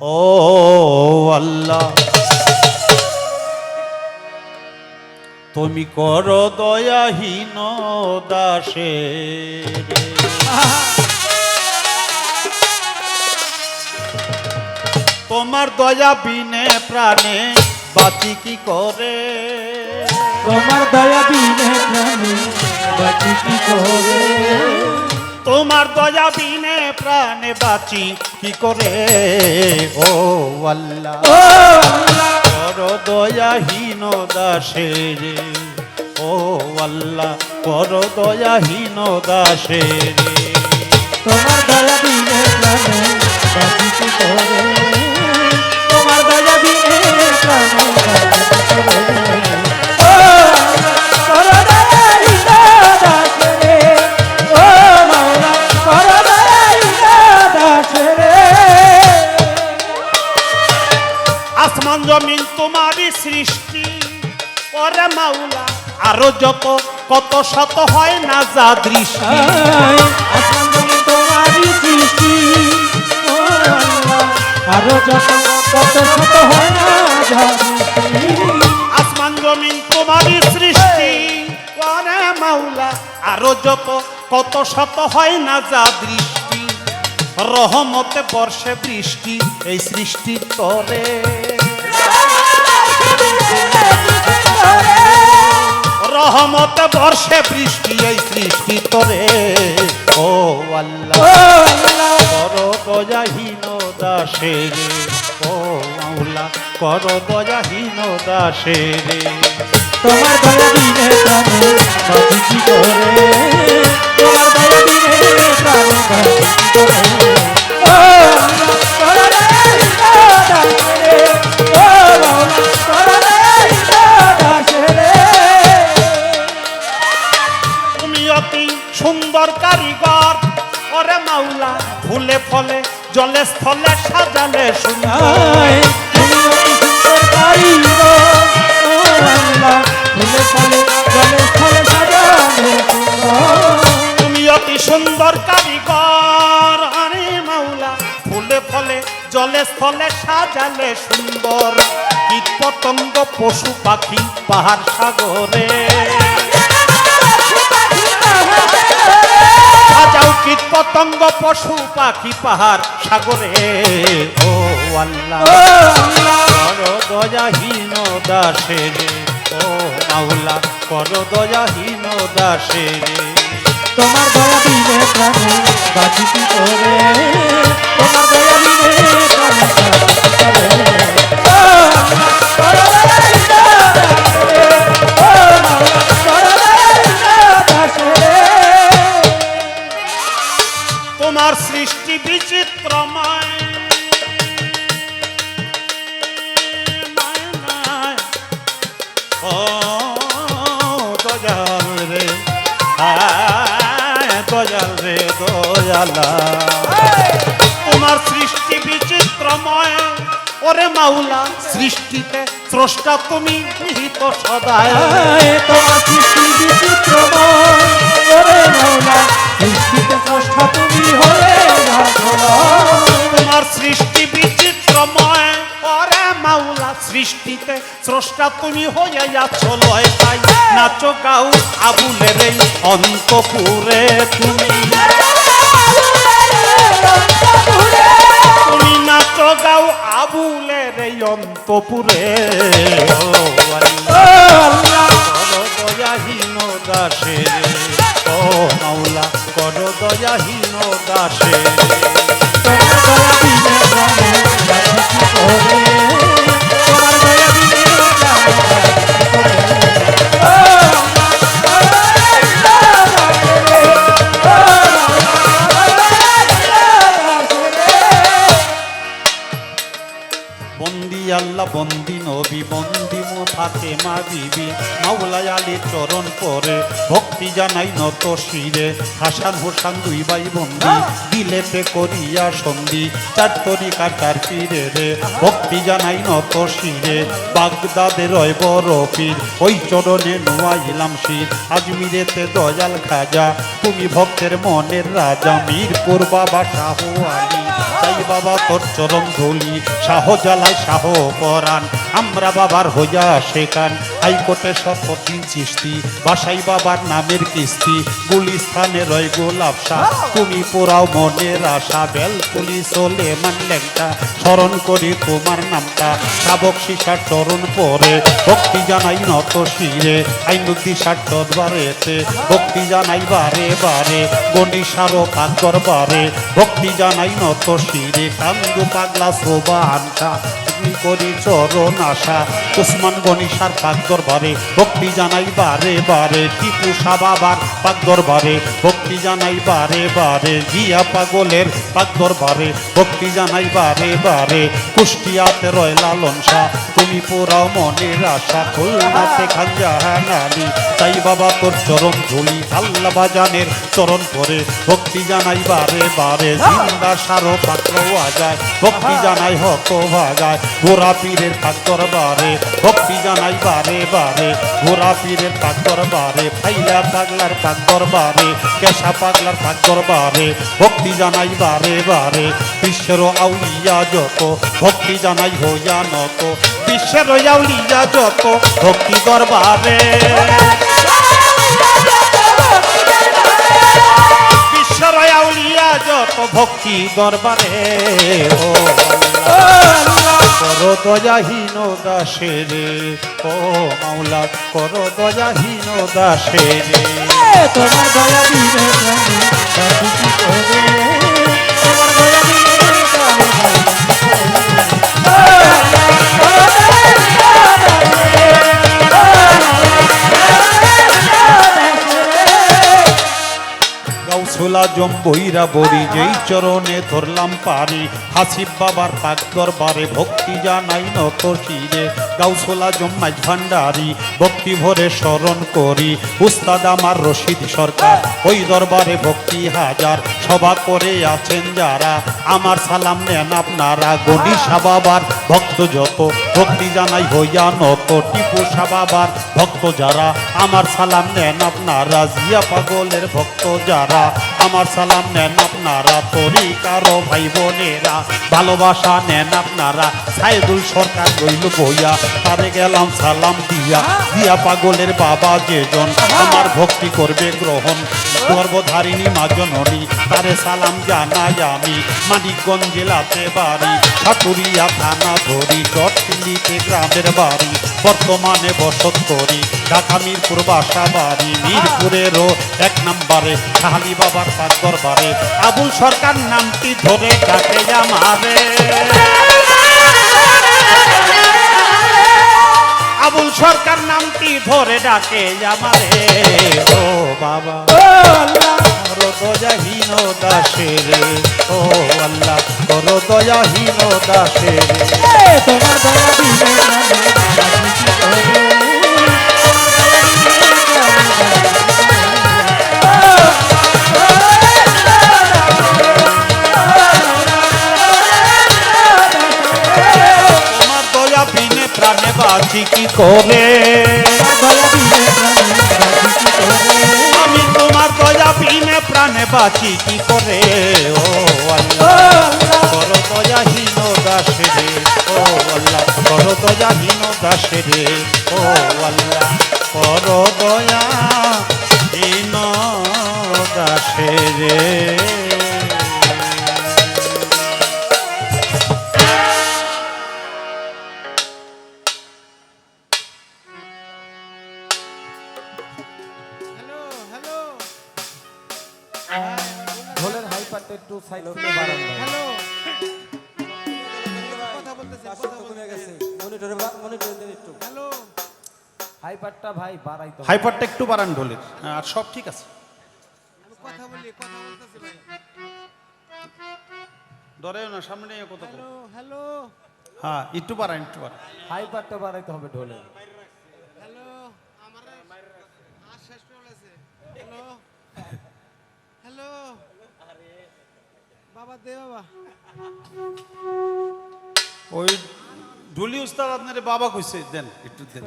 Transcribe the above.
ও আল্লাহ। তুমি কর দয়াহীন দাসে। তোমার দয়া বিনে প্রাণে বাতি কি করে? তোমার দয়া বিনে প্রাণে বাঁচি কি করে? তোমার দয়া বিনে প্রাণে বাঁচি কি করে? ও আল্লাহ। কর দয়াহীন দাসে রে ও আল্লাহ কর দয়াহীন দাসে রে তোমার দয়া বিনে প্রাণে বাঁচি কি করে তোমার দয়া বিনে প্রাণে আসমান জমিন তোমারই সৃষ্টি। ওরে মাওলা আরও যত কত শত হয় না যা দৃষ্টি। আসমান জমিন তোমারই সৃষ্টি। আরও যত কত শত হয় না যা আসমান জমিন তোমারই সৃষ্টি। ওরে মাওলা আরও যত কত শত হয় না যা দৃষ্টি। রহমতে বর্ষে বৃষ্টি এই সৃষ্টির তরে। রহমতে বর্ষে বৃষ্টি এই সৃষ্টি তরে। ও আল্লাহ কর দয়াহীন দাসে রে। ও মাওলা কর দয়াহীন দাসে রে। তোমার দয়া কারিগর। ওরে মাওলা, ফুলে ফলে, জলে স্থলে সাজালে সুন্দর। তুমি অতি সুন্দর কারিগর। আরে মাওলা, ফুলে ফলে, জলে স্থলে সাজালে সুন্দর। কীট পতঙ্গ পশু পাখি পাহাড় সাগরে। সাজাও কীট পতঙ্গ পশু পাখি পাহাড় সাগরে। ও আল্লাহ ও আল্লাহ, কর দয়াহীন দাসে রে। ও মাওলা কর দয়াহীন দাসে রে। তোমার দয়া বিনে প্রাণে বাঁচি কি করে। তোমার দয়া বিনে প্রাণে তোমার সৃষ্টি বিচিত্রময় ওরে মাওলা সৃষ্টিতে স্রষ্টা তুমি নিহিত সদায় তোমার সৃষ্টি বিচিত্রময়। ওরে মাওলা, সৃষ্টিতে স্রষ্টা তুমি তোমার সৃষ্টি বিচিত্রময়। ওরে মাওলা সৃষ্টিতে স্রষ্টা তুমি হয়ে যাচ্ছ লয় পাই। নাচো গাও আবুলের অন্তপুরে তুমি। তুমি নাচো গাও আবুলের অন্তপুরে। আল্লাহ, দয়াহীন দাসে। ও মাওলা কর দয়াহীন দাসে। বন্দি নবী বন্দি মো ফাতে মা বিবি মাওলাই আলী চরণ পরে ভক্তি জানাই নত শিরে হাসান হোসান দুই ভাই বন্দি দিলেতে করিয়া সন্ধি চার তরিকা চার পীরে রে। ভক্তি জানাই নত শিরে বাগদাদের রয় বড় পীর। ওই চরণে নোয়াইলাম শির আজমিরেতে দয়াল খাজা। তুমি ভক্তের মনের রাজা মিরপুর বাবা শাহ আলী তাই বাবা তোর চরণ ধুলি শাহ জ্বালায় শাহ পরাণ। আমরা বাবার হইয়া শেখান হাইকোর্টে শপথিন চিস্তি বাসাই বাবার নামের কিস্তি গুলিস্থানে রয় গোলাপ শাহ তুমি পোড়াও মনের আশা বেল পুলি চলে মান লেংটা স্মরণ করি তোমার নামটা শাবক শিশার চরণ পরে। ভক্তি জানাই নত শিরে আইনুদ্দি ষাট দরবারেতে। ভক্তি জানাই বারে বারে গণি সারো পাক দরবারে। ভক্তি জানাই নত শিরে কান্দু পাগলা শোভা আনটা। করি চরণ আশা। উসমান গণিসার পাক দরবারে, ভক্তি জানাই বারে বারে। টিপু শাহ বাবার পাক দরবারে, ভক্তি জানাই বারে বারে। জিয়া পাগলের পাক দরবারে, ভক্তি জানাই বারে বারে। কুষ্টিয়াতে রয় লালন শাহ, তুমি পোড়াও মনের আশা। খুলনাতে খানজাহানানি তাই বাবা তোর চরণ ধুলি। আল্লাহ বাজানের চরণ পরে ভক্তি জানাই বারে বারে। জিন্দা সারো পাত্র আজায় ভক্তি জানাই হত ভাগায়। গোরা পীরের পাক দরবারে, ভক্তি জানাই বারে বারে। গোরা পীরের পাক দরবারে ফাইলা পাগলার পাক দরবারে, কেশা পাগলার পাক দরবারে, ভক্তি জানাই বারে বারে। বিশ্বের আউলিয়া যত, ভক্তি জানাই হইয়া নত। বিশ্বের আউলিয়া যত, ভক্তি দরবারে। বিশ্বের আউলিয়া যত, ভক্তি দরবারে। ও দয়াহীন দাসের ও মাওলা করো দয়াহীন দাসের তোমার দয়া দিনে গাউসুলা জম্বইরা বরি যেই চরণে ধরলাম পারি হাসিব বাবার পাক দরবারে ভক্তি জানাই নত শিরে। গাউসুলা জম্মাজ ভান্ডারি ভক্তি ভরে স্মরণ করি। উস্তাদ আমার রশিদ সরকার, ওই দরবারে ভক্তি হাজার। সভা করে আছেন যারা, আমার সালাম নেন আপনারা। গণিসা বাবার ভক্ত যত, ভক্তি জানাই হইয়া নত। টিপু শাহ বাবার ভক্ত যারা, আমার সালাম নেন আপনারা। জিয়া পাগলের ভক্ত যারা আমার সালাম নেন আপনারা তরি কারও ভাই বোনেরা, ভালোবাসা নেন আপনারা। সাইদুল সরকার রইল বইয়া, তারে গেলাম সালাম দিয়া। দিয়া পাগলের বাবা যেজন, আমার ভক্তি করবে গ্রহণ। গর্ভধারিণী মা জননী, তারে সালাম জানাই আমি। মানিকগঞ্জ জেলাতে বাড়ি সাতুরিয়া থানা ধরি চটকিলিতে গ্রামের বাড়ি, বর্তমানে বসত করি। ঢাকা মিরপুর বাসা বাড়ি, মিরপুরেরও এক নম্বরে। শাহালি বাবার পাক দরবারে। আবুল সরকার নামটি ধরে ডাকে আমারে। আবুল সরকার নামটি ধরে ডাকে আমারে। ও বাবা করো দয়াহীন দাসের। ও আল্লাহ করো দয়াহীন দাসের তোমার দয়া কি করে? দয়া দিনে প্রাণে বাঁচি কি করে আমি তোমার দয়া পিনে প্রাণে বাঁচি কি করে? ও আল্লাহ, করো দয়াহীন দাসেরে ও আল্লাহ, করো দয়াহীন দাসেরে ও আল্লাহ, করো পার্টটা একটু সাইড থেকে বাড়ান হ্যালো হ্যালো। হাই ভাই বাড়াই তো হাইপারটা একটু বাড়ান ঢোলের। আর সব ঠিক আছে। কথা বলি কথা বলতেছি ভাই। ডরেও না সামনে কত হ্যালো হ্যালো। হ্যাঁ একটু বাড়ান একটু বাড়ান। হাই পাটটা বাড়াইতে হবে ঢোলে হ্যালো আমার আর শেষ করে গেছে হ্যালো হ্যালো বাবা দে বাবা ওই ঢুলি উস্তাদ আপনার বাবা কইছে দেন একটু দেন।